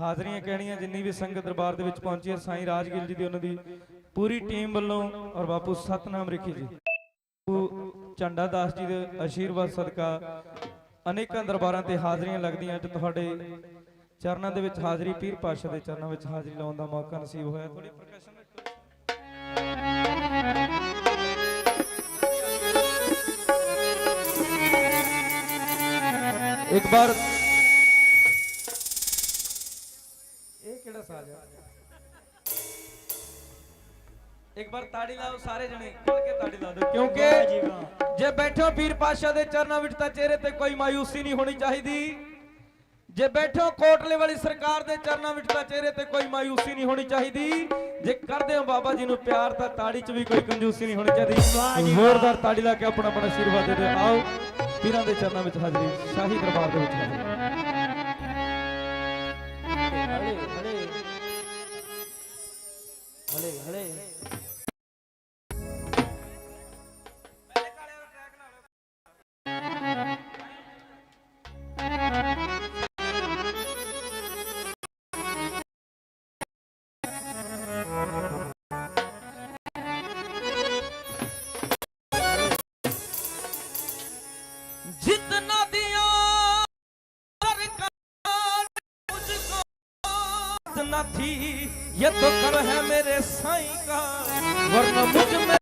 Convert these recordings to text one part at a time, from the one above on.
ਹਾਜ਼ਰੀਆਂ ਕਹਿਣੀਆਂ ਜਿੰਨੀ ਵੀ ਸੰਗਤ ਦਰਬਾਰ ਦੇ ਵਿੱਚ ਪਹੁੰਚੀ ਹੈ, ਸਾਈਂ ਰਾਜਗਿਲ ਜੀ ਦੀ ਉਹਨਾਂ ਦੀ ਪੂਰੀ ਟੀਮ ਵੱਲੋਂ ਔਰ ਬਾਪੂ ਸਤਨਾਮ ਰਿਖੀ ਜੀ। ਬਾਪੂ ਝੰਡਾ ਦਾਸ ਜੀ ਦੇ ਆਸ਼ੀਰਵਾਦ ਸਦਕਾ ਅਨੇਕਾਂ ਦਰਬਾਰਾਂ ਤੇ ਹਾਜ਼ਰੀਆਂ ਲੱਗਦੀਆਂ ਤੇ ਤੁਹਾਡੇ ਚਰਨਾਂ ਦੇ ਵਿੱਚ ਹਾਜ਼ਰੀ, ਪੀਰ ਪਾਸ਼ਾ ਦੇ ਚਰਨਾਂ ਵਿੱਚ ਹਾਜ਼ਰੀ ਲਾਉਣ ਦਾ ਮੌਕਾ ਨਸੀਬ ਹੋਇਆ। ਥੋੜੀ ਪ੍ਰਕਾਸ਼ਨ ਇੱਕ ਵਾਰ ਤਾੜੀ ਲਾਓ ਸਾਰੇ ਜਣੇ ਖੁੱਲ ਕੇ ਤਾੜੀ ਲਾ ਦਿਓ ਕਿਉਂਕਿ ਜੇ ਬੈਠੋ ਪੀਰ ਪਾਸ਼ਾ ਦੇ ਚਰਨਾਂ ਵਿੱਚ ਤਾਂ ਚਿਹਰੇ ਤੇ ਕੋਈ ਮਾਇੂਸੀ ਨਹੀਂ ਹੋਣੀ ਚਾਹੀਦੀ। ਜੇ ਬੈਠੋ ਕੋਟਲੇ ਵਾਲੀ ਸਰਕਾਰ ਦੇ ਚਰਨਾਂ ਵਿੱਚ ਤਾਂ ਚਿਹਰੇ ਤੇ ਕੋਈ ਮਾਇੂਸੀ ਨਹੀਂ ਹੋਣੀ ਚਾਹੀਦੀ। ਜੇ ਕਰਦੇ ਹੋ ਬਾਬਾ ਜੀ ਨੂੰ ਪਿਆਰ ਤਾਂ ਤਾੜੀ 'ਚ ਵੀ ਕੋਈ ਕੰਜੂਸੀ ਨਹੀਂ ਹੋਣੀ ਚਾਹੀਦੀ। ਜ਼ੋਰਦਾਰ ਤਾੜੀ ਲਾ ਕੇ ਆਪਣਾ ਆਪਣਾ ਆਸ਼ੀਰਵਾਦ ਦੇ ਦਿਓ। ਆਓ ਪੀਰਾਂ ਦੇ ਚਰਨਾਂ ਵਿੱਚ ਹਾਜ਼ਰੀ ਸ਼ਾਹੀ ਦਰਬਾਰ ਦੇ ਵਿੱਚ ਹਾਜ਼ਰੀ। इतना थी ये तो कर है मेरे साईं का वरना मुझ में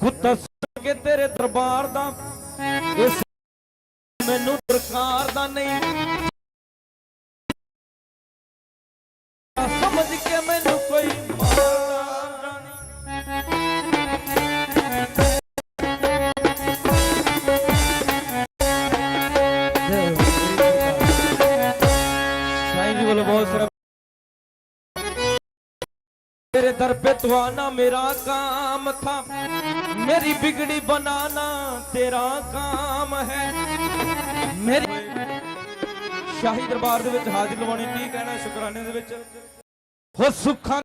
ਕੁੱਤਾ ਸੁਣ ਕੇ ਤੇਰੇ ਦਰਬਾਰ ਦਾ ਇਸ ਮੈਨੂੰ ਦਰਕਾਰ ਦਾ ਨਹੀਂ तेरे दर पे तो आना मेरा काम था मेरी बिगड़ी बनाना तेरा काम है मेरी ਸ਼ਾਹੀ ਦਰਬਾਰ ਦੇ ਵਿੱਚ ਹਾਜ਼ਰ ਲਵਾਉਣੀ ਕੀ ਕਹਿਣਾ ਸ਼ੁਕਰਾਨੇ ਦੇ ਵਿੱਚ ਹੋ ਸੁੱਖਾਂ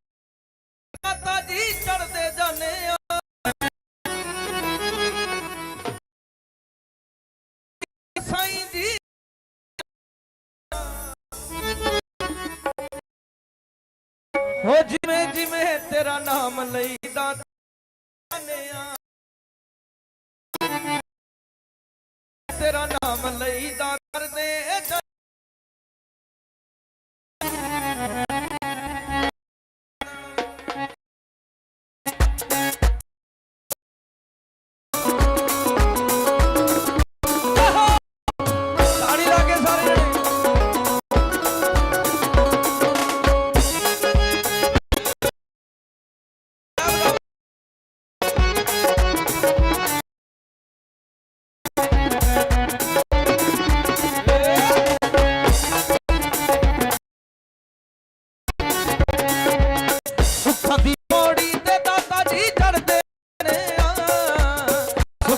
ਹੋ ਜਿਵੇਂ ਜਿਵੇਂ ਤੇਰਾ ਨਾਮ ਲਈਦਾ ਜਾਣਿਆ। ਤੇਰਾ ਨਾਮ ਲਈਦਾ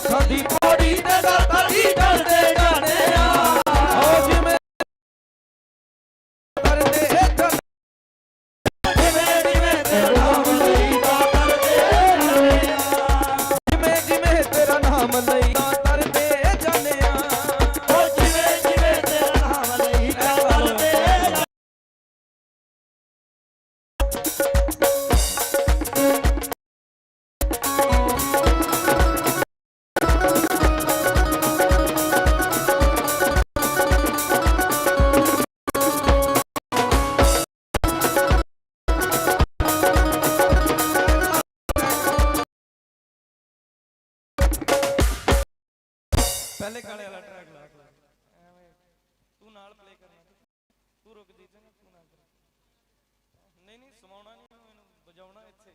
ਸੁੱਖਾਂ ਦੀ ਪੌੜੀ ਤੇ ਦਾਤਾ ਜੀ ਪਹਿਲੇ ਕਾਲੇ ਵਾਲਾ ਟਰੈਕ ਲਾ। ਐਵੇਂ ਤੂੰ ਨਾਲ ਪਲੇ ਕਰਨਾ ਤੂੰ ਰੁਕ ਜੀ ਤੂੰ ਨਾਲ। ਨਹੀਂ ਨਹੀਂ, ਸਮਾਉਣਾ ਨਹੀਂ ਮੈਨੂੰ ਵਜਾਉਣਾ ਇੱਥੇ।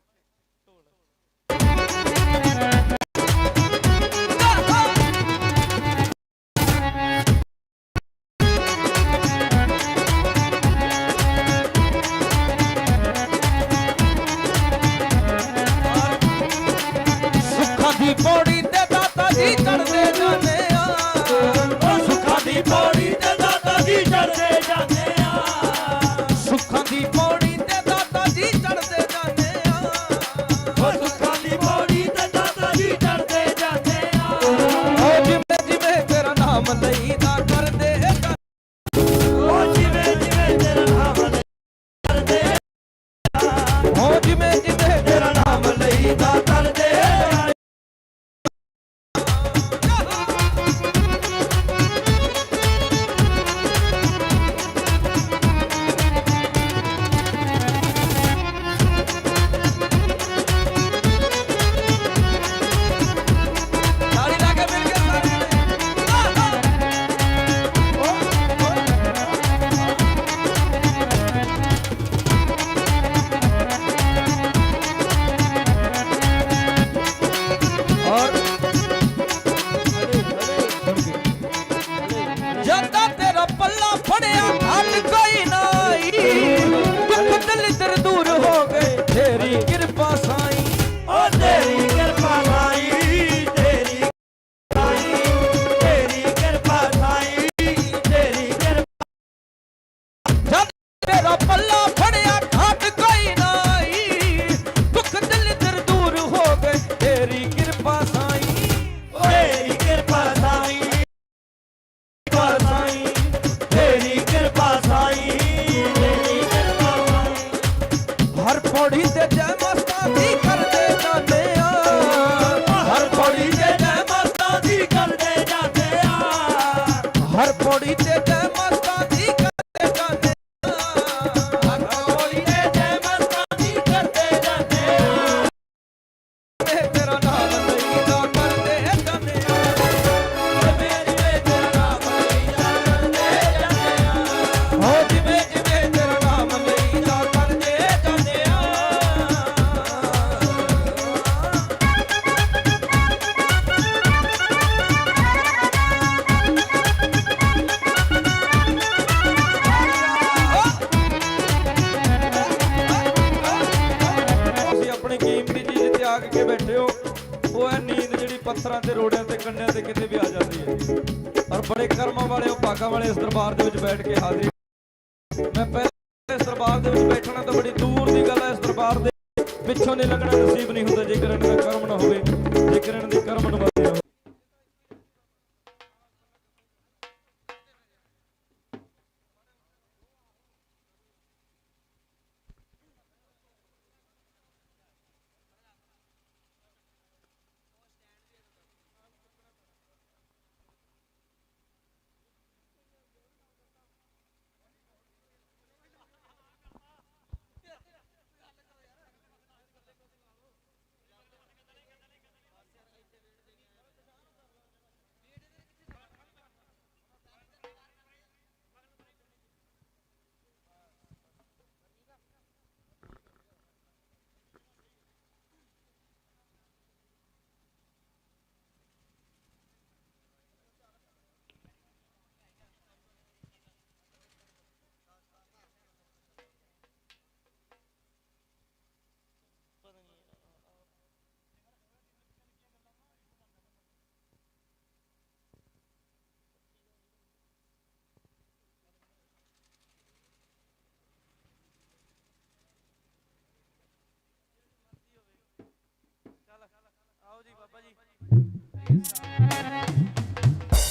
ਜੀ ਚੜਦੇ ਜਾਂਦੇ ਆ। ਸੁੱਖਾਂ ਦੀ ਪੌੜੀ ਤੇ ਦਾਤਾ ਜੀ ਚੜਦੇ ਜਾਂਦੇ ਆ। ਹੋ ਸੁੱਖਾਂ ਦੀ ਪੌੜੀ ਤੇ ਦਾਤਾ ਜੀ ਚੜਦੇ ਜਾਂਦੇ ਆ। ਹੋ ਜਿਵੇਂ ਜਿਵੇਂ ਤੇਰਾ ਨਾਮ ਲਈਦਾ ਕਰਦੇ ਹੋ ਜਿਵੇਂ ਜਿਵੇਂ ਤੇਰਾ ਨਾਮ ਲਈਦਾ ਕਰਦੇ ਹੋ ਜਿਵੇਂ ਜਿਵੇਂ ਤੇਰਾ ਨਾਮ ਲਈਦਾ ਹਰ ਪੌੜੀ ਚੀਜ਼ ਕੇ ਬੈਠੇ ਹੋ, ਉਹ ਹੈ ਨੀਂਦ ਜਿਹੜੀ ਪੱਥਰਾਂ ਤੇ, ਰੋੜਿਆਂ ਤੇ ਕੰਨਿਆਂ ਤੇ ਕਿਤੇ ਵੀ ਆ ਜਾਂਦੀ ਹੈ। ਔਰ ਬੜੇ ਕਰਮਾਂ ਵਾਲੇ ਉਹ ਭਾਗਾਂ ਵਾਲੇ ਇਸ ਦਰਬਾਰ ਦੇ ਵਿੱਚ ਬੈਠ ਕੇ ਹਾਜ਼ਰੀ ਮੈਂ ਪਹਿਲੇ ਇਸ ਦਰਬਾਰ ਦੇ ਵਿੱਚ ਬੈਠਣਾ ਤਾਂ ਬੜੀ ਦੂਰ ਦੀ ਗੱਲ ਹੈ ਇਸ ਦਰਬਾਰ ਦੇ ਪਿੱਛੋਂ ਨਹੀਂ ਲੱਗਣਾ ਨਸੀਬ ਨਹੀਂ ਹੁੰਦਾ, ਜੇਕਰ ਇਹਨਾਂ ਦਾ ਕਰਮ ਨਾ ਹੋਵੇ, ਜੇਕਰ ਇਹਨਾਂ ਦੀ ਕਰਮ ਨਾ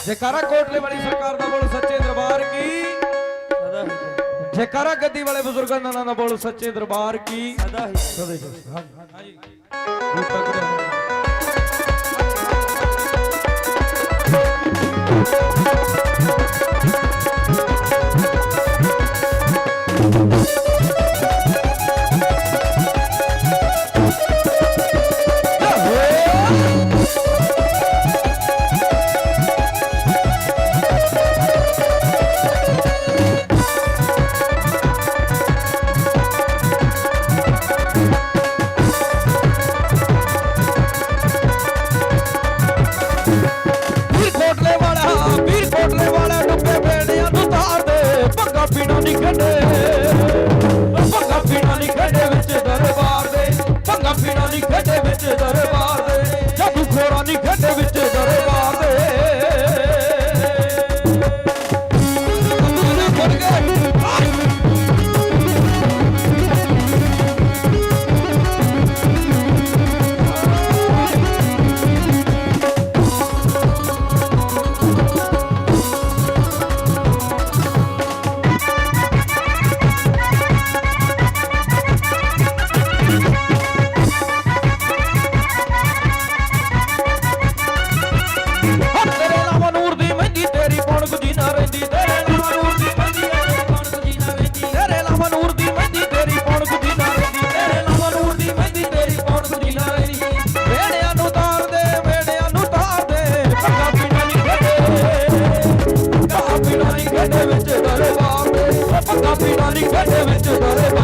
ਜੈਕਾਰਾ ਕੋਟਲੇ ਵਾਲੀ ਸਰਕਾਰ ਦਾ ਬੋਲ ਸੱਚੇ ਦਰਬਾਰ ਕੀ? ਸਦਾ ਹੀ ਜੈਕਾਰਾ ਗੱਦੀ ਵਾਲੇ ਬਜ਼ੁਰਗਾਂ ਦਾ ਨਾਂ ਦਾ ਬੋਲ ਸੱਚੇ ਦਰਬਾਰ ਕੀ? ਸਦਾ ਹੀ ਸਦੇ ਹਾਂਜੀ ਉਹ up in the gun. வாங்கி கட்ட வச்சு தொலைவா